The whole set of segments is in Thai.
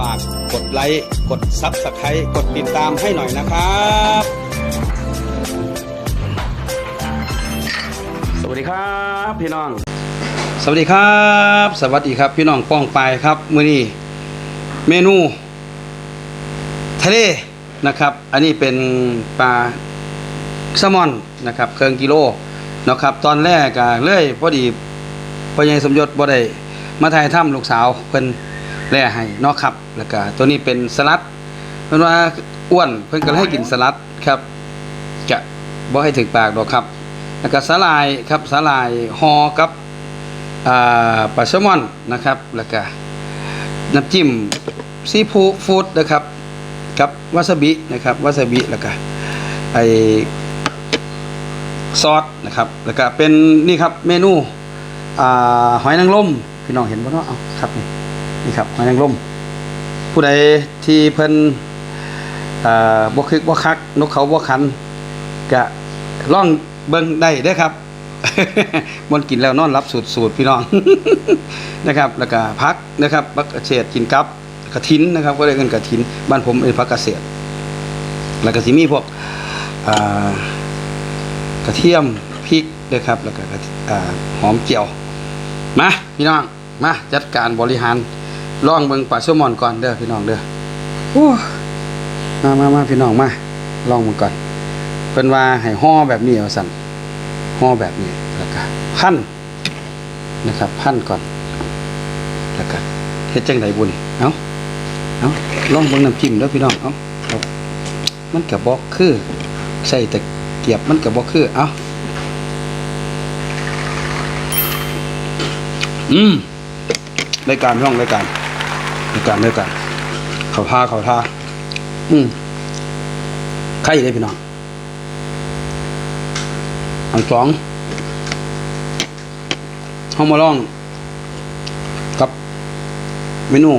ฝากกดไลค์กดซับสไครต์กดติดตามให้หน่อยนะครับ สวัสดีครับพี่น้อง สวัสดีครับ สวัสดีครับพี่น้องป้องไปครับมื้อนี้เมนู ทะเลนะครับ อันนี้เป็นปลาแซลมอนนะครับเครื่องกิโลนะครับ ตอนแรกก็เลยพอดีพอใหญ่สมยศบ่ได้มาถ่ายถ้ำลูกสาวเพิ่น แล่ให้เนาะครับ แล้วก็ตัวนี้เป็นสลัดเพิ่นว่าอ้วน เพิ่นก็เลยให้กินสลัดครับ จะบ่ให้ถึงปากดอกครับ แล้วก็สาลายครับสาลายฮอกับอ่าปลาแซลมอนนะครับ แล้วก็น้ำจิ้มซีฟูฟู้ดนะครับกับวาซาบินะครับวาซาบิแล้วก็ไอซอสนะครับ แล้วก็เป็นนี่ครับเมนูอหอยนางรมพี่น้องเห็นบ่เนาะเอาครับนี่ นี่ครับหอยนางรมผู้ใดที่เพิ่นอ่าบ่คึกบ่คัก นกเขาบ่ขันก็ลองเบิ่งได้เด้อครับมนกินแล้วนอนรับสูตรสูตรพี่น้องนะครับ แล้วก็พักนะครับพักเกษกินกับกระถินนะครับ ก็เรียกกันกระถิน บ้านผมเป็นพักเกษตร แล้วก็สิมีพวกกระเทียมพริกนะครับ แล้วก็หอมเจียวมาพี่น้องมาจัดการบริหาร ลองเบิ่งปลาแซลมอนก่อนเด้อพี่น้องเด้อโอ้มามามาพี่น้องมาลองมันก่อนเพิ่นว่าให้ห่อแบบนี้ว่าสั่นห่อแบบนี้แล้วก็พันนะครับพันก่อนแล้วก็เฮ็ดจังไดบุญเอ้าเอ้าลองเบิ่งน้ำจิ้มเด้อพี่น้องเอ้าเอามันก็บ่คือใส่แต่เกียบมันก็บ่คือเอ้าอืมรายการพี่น้องรายการ รายการรายการเขาท่าเขาท่าอืมใครได้พี่น้องอันสองเฮามาล่องกับเมนู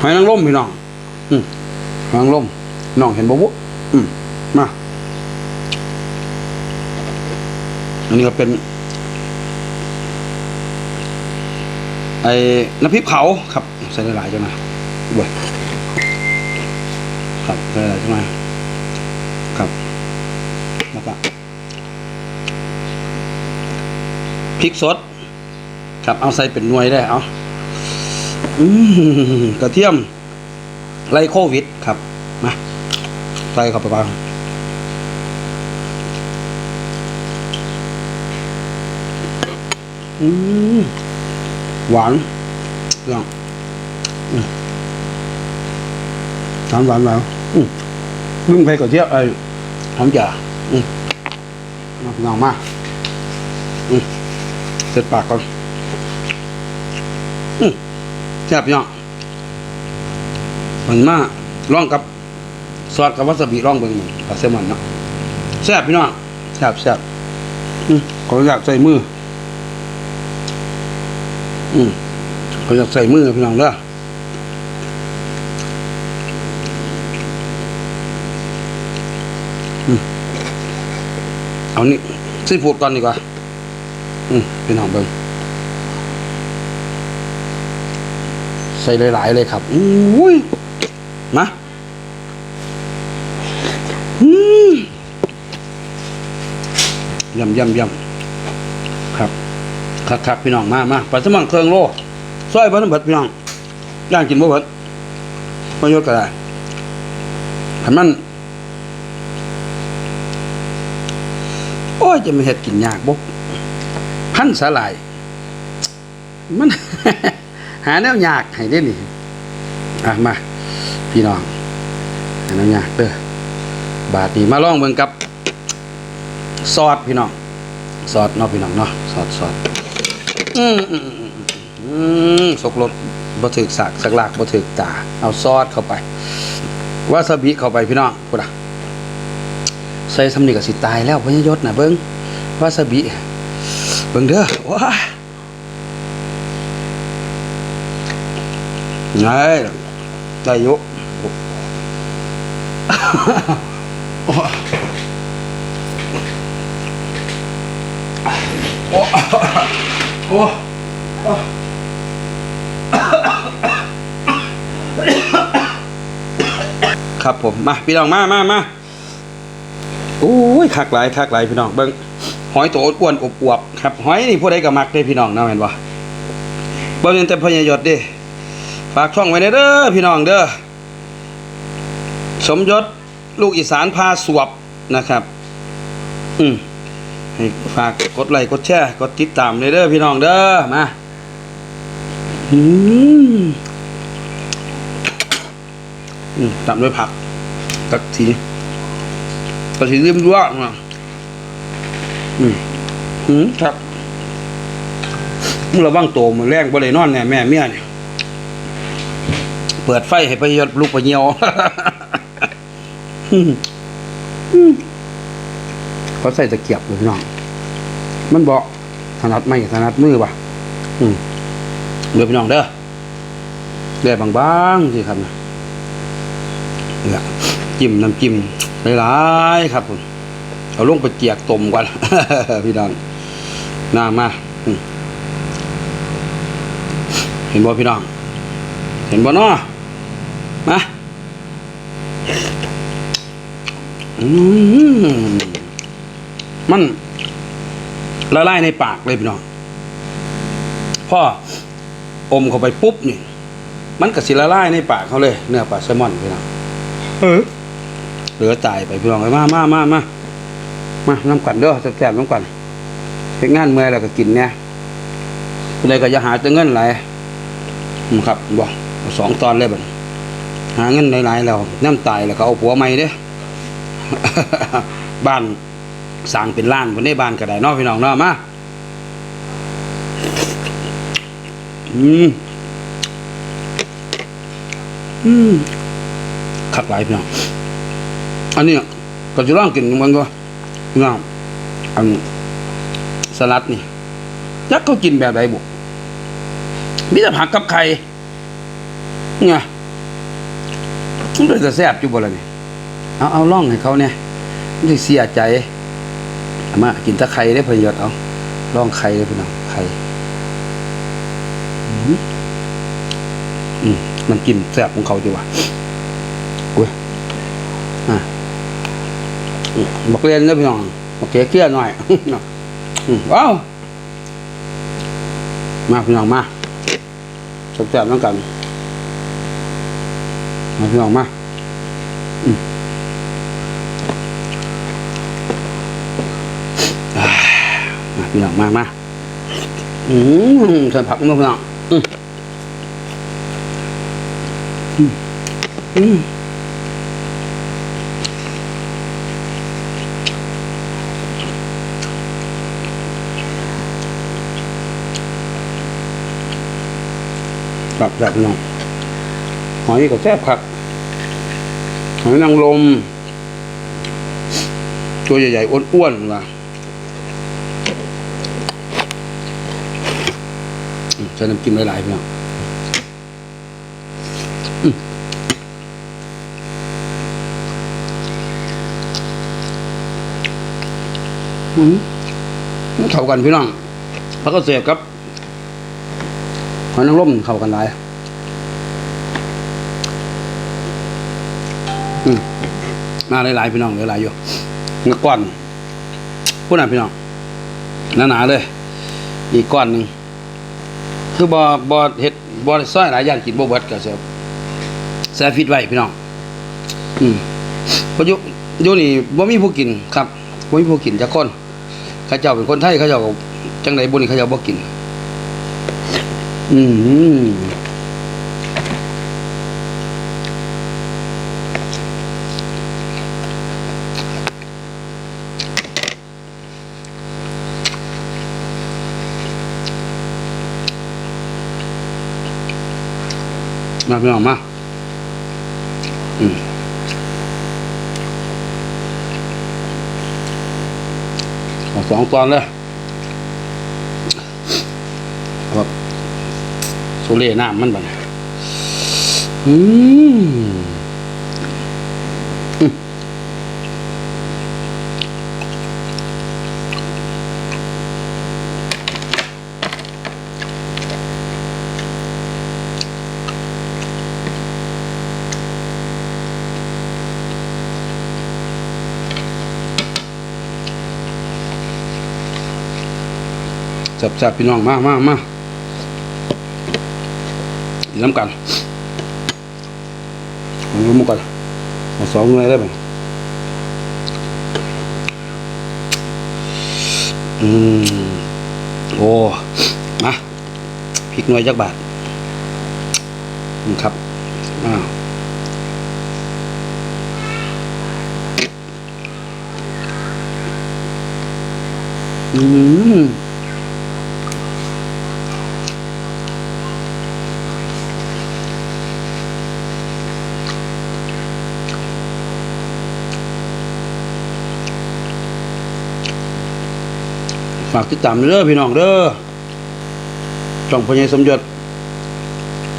หอยนางรมพี่น้อง อืมหอยนางรมน้องเห็นบ่บุอืมมาอันนี้ก็เป็น ไอ้น้ำพริกเผาครับใส่หลายๆจังนะเว้ยครับใส่หลายๆจังนะครับแล้วก็พริกสด ครับเอาใส่เป็นหน่วยได้เอาอืมกระเทียมไลโควิดครับมาใส่เข้าไปบ้างอืม หวานอย่างอืมหวานหวานหวานอืมนึ่งไปกระเทียมไอ้หอมจ่าอืมมาพี่น้องมาอืมเสร็จปากก่อนอืมแซ่บพี่น้องมันมาลองกับซอสกับวาซาบิลองเบิ่งมันปลาแซลมอนเนาะแซ่บพี่น้องแซ่บแซ่บอืมขออยากใส่มือ อืมขออยากใส่มือพี่น้องเด้อเอานี่ซีฟูดก่อนดีกว่า อืมพี่น้องเบิ่งใส่หลายๆเลยครับอุ้ยมาอืมยำยำยำ คักคักๆพี่น้องมามาปลาสมันเครื่องโลซอยเบิ้ลเบิดพี่น้องย่างกินบ่เบิดไม่ยกก็ได้ขันมัน โอ้ย จะไม่เห็ดกินยากบ่พันสาหร่าย มัน หาแนวยากให้ได้นี่อะมา พี่น้องหาแนวยากเด้อบาทนี้มาลองเบิ่งกับ ซอสพี่น้อง ซอสเนาะพี่น้องเนาะซอสซอส อืมอืมอืมอืมสกรสบ่ถึกสากสักลากบ่ถึกตา เอาซอสเข้าไป วาซาบิเข้าไปพี่น้องพูดอะใส่สำนีกับสิตายแล้วพญยศนะเบิ่งวาซาบิเบิ่งเด้อว้าไงได้ยุโอ้ โอ้ครับผมมาพี่น้องมามามาโอ้ยคักหลายคักหลายพี่น้องเบิ้งหอยโตอ้วนอบอวบครับหอยนี่ผู้ใดก็มักได้พี่น้องนะเห็นปะบ่เป็นแต่พญายศดิฝากช่องไว้เด้อพี่น้องเด้อสมยศลูกอีสานพาสวบนะครับ อืม ให้ฝากกดไลค์กดแชร์กดติดตามเลยเด้อพี่น้องเด้อมาอืมอืมตามด้วยผักตักทีตักทีริมรั้วมาอืมอืมครับมึงระวังโตมันแรงบ่ได้นอนแน่แม่เมียเนี่ยเปิดไฟให้ไปยดลูกไปเหี่ยวอืมอืม เขาใส่ตะเกียบอยู่พี่น้องมันบอกถนัดไม่ถนัดมือปะอืมเดี๋ยวพี่น้องเด้อเดี๋ยวบางๆสิครับนะเนี่ยจิ้มน้ำจิ้มหลายๆครับผมเอาลงไปเจียกต้มก่อนพี่น้องน่ามาเห็นบ่พี่น้อง เห็นบ่เนาะมาอืม มันละลายในปากเลยพี่น้องพ่ออมเข้าไปปุ๊บนี่ มันก็สิละลายในปากเขาเลย เนื้อปลาแซลมอนพี่น้องเออเหลือตายไปพี่น้องเลยมามามามามาน้ำกันเด้อแซ่บๆน้ำกันเฮ็ดงานเมื่อยแล้วก็กินเนี่ยเลยก็จะหาแต่เงินหลายอืมครับบอกสองตอนเลยบัดหาเงินหลายๆแล้วน้ำตายแล้วก็เอาผัวใหม่เด้อบ้าน สร้างเป็นล้านคนได้บ้านก็ได้เนอกพี่น้องเนาะมาอืมอืมขัดหลายพี่น้องอันนี้ก็จะลองกินมันก็พี่น้องอันสลัดนี่ยักเขากินแบบไหนบุมีแต่ผักกับไข่ไงมันเป็นแต่แซ่บอยู่บ่ละนี่เอาเอาล่องให้เขาเนี่ยมันเสียใจ มากินตะไข่ได้อเพนยศเอาล่องไข่เลยพี่น้องไข่อืมมันกินแซ่บของเขาจีว่ะอุ้ยอะมบอกเล่นนะพี่น้องบอกเกลี่ยหน่อยอ้าวมาพี่น้องมาแซ่บๆน้องกันมาพี่น้องมา พี่น้องมามาอืมใส่ผักมาพี่น้องอืมอืมอืมแบบแบบน้องหอยก็แซ่บผักหอยนางรมตัวใหญ่ๆอ้วนๆว่ะ อืมใช้น้ำจิ้มหลายๆพี่น้องอืมเข้ากันพี่น้องแล้วก็เสียบครับหอยนางรมเข้ากันหลายอืมมาหลายๆพี่น้องหลายๆอยู่งก้อนพูดหน่อยพี่น้องหนาๆเลย อีกก้อนหนึ่ง คือบ่บ่เฮ็ดบ่ได้ซอยหลายอย่างกินบ่เบิดก็สิแซ่ฟิตไว้พี่น้อง อืมพอยุยุนี่บ่มีผู้กินครับบ่มีผู้กินจักคนข้าเจ้าเป็นคนไทยข้าเจ้าก็จังไดบ่นี่เขาเจ้าบ่กิน อืม มาพี่น้องมาอืมเอสองตอนเลยครับโซเล่น้ำมันบ้างอืม แซ่บพี่น้องมามามาดีน้ำกันเอาหมุกกันเอาสองหน่วยได้ไหมอืมโอ้มาพริกหน่วยจักบาทครับอ้าวอืม ฝากติดตามเด้อพี่น้องเด้อจ่องพญายสมยศ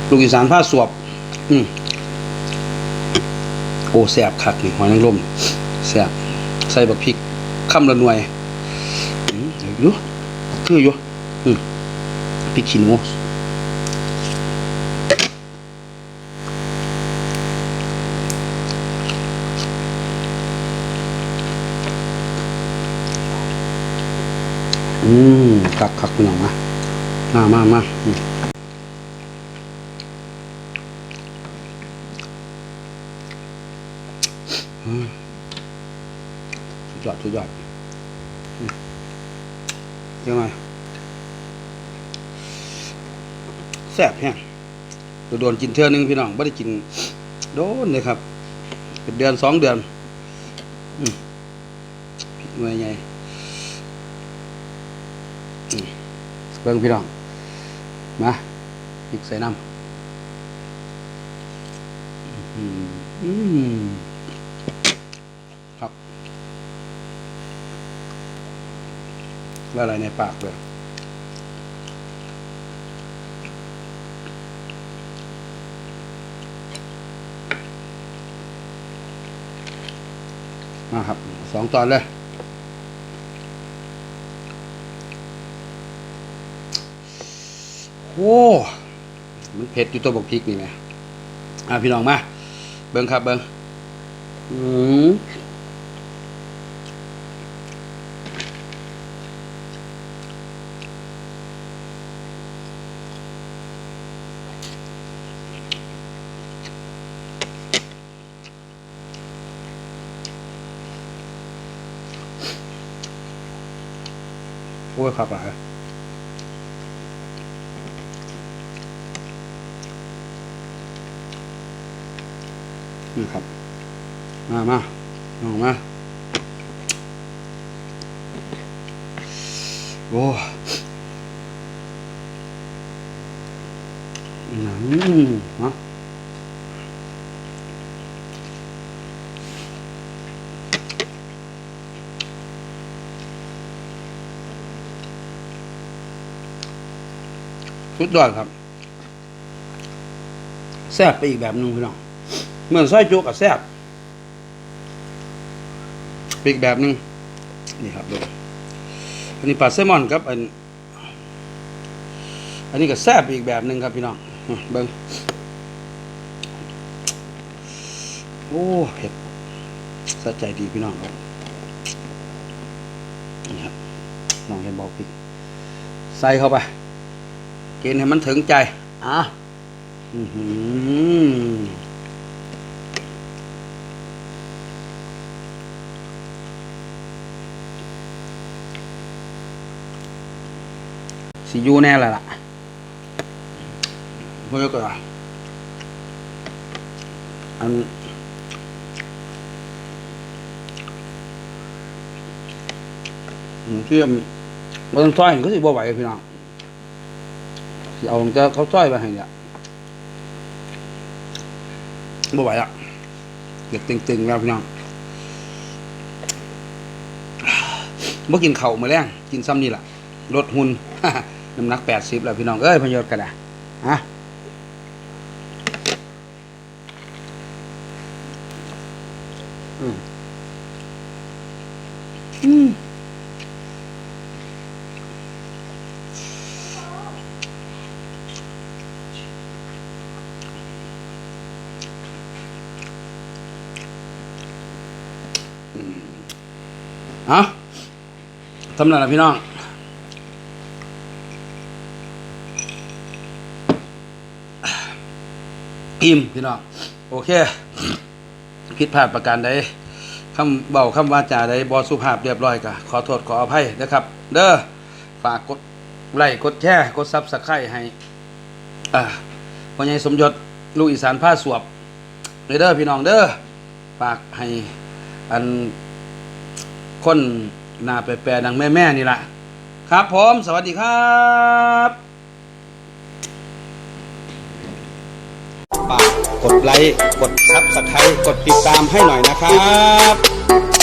ลูกอีสานผ้าสวบ อืมโอ้แสบคักนี่หอยนางรมแสบใส่บักพริกข้ามละหน่วยอืมเดี๋ยวอยู่คืออยู่อืมพริกขี้หนู อืมคักคักพี่น้องมามามามาอืมสุดยอดสุดยอดอืมยังไงแซ่บแฮงโดนกินเทื่อนึงพี่น้องไม่ได้กิน โดนเลยครับ เป็นเดือนสองเดือนอืมพริกหน่วยใหญ่ เบิ่งพี่น้อง มาพริกใส่น้ำอืมอืมครับละลายในปากเลยมาครับสองตอนเลย โอ้มันเผ็ดอยู่ตัวบกพริกนี่ไงอะพี่น้องมา เบิ้งครับเบิ้งอืมโอ้ยครับหล นี่ครับ มามาลองมาโอ้หนังฮะสุดยอดครับแซ่บไปอีกแบบหนึงพี่น้อง เหมือนซอยจุกับแซ่บอีกแบบหนึ่งนี่ครับดูอันนี้ปลาแซลมอนครับอันอันนี้ก็แซ่บอีกแบบหนึ่งครับพี่น้องเบิ้งโอ้เผ็ดสะใจดีพี่น้องครับนี่ครับน้องเห็นบอกพี่ใส่เข้าไปกินให้มันถึงใจอะอือหือ สิอยูแน่และล่ะเพื่อก็อันอืมเชื่อมบนซอยก็สิบ่ไหวพี่น้องสิเอาจะเขาซอยไปให้เนี่ยบ่ไหวละเด็กตึงๆแล้วพี่น้องเมื่อกินเข่าวมาแรงกินซ้ำนี่แหละลดหุ่น น้ำหนักแปดสิบแล้วพี่น้องเอ้ยพยศกันนะฮะอืมอืมเอะทำนั่นละพี่น้อง อิ่มพี่น้องโอเคผิดพลาดประการใดคำเบาคำวาจาใดบอสุภาพเรียบร้อยก็ขอโทษขออภัยนะครับ เด้อฝากกดไลค์กดแชร์กดซับสไครต์ให้อ่าพ่อใหญ่สมยศลูกอีสานผ้าสวบเด้อเด้อพี่น้องเด้อฝากให้อันคนหน้าแปรๆดังแม่ๆนี่ละครับผม สวัสดีครับากกดไลค์ กดซับสไครต์กดติดตามให้หน่อยนะครับ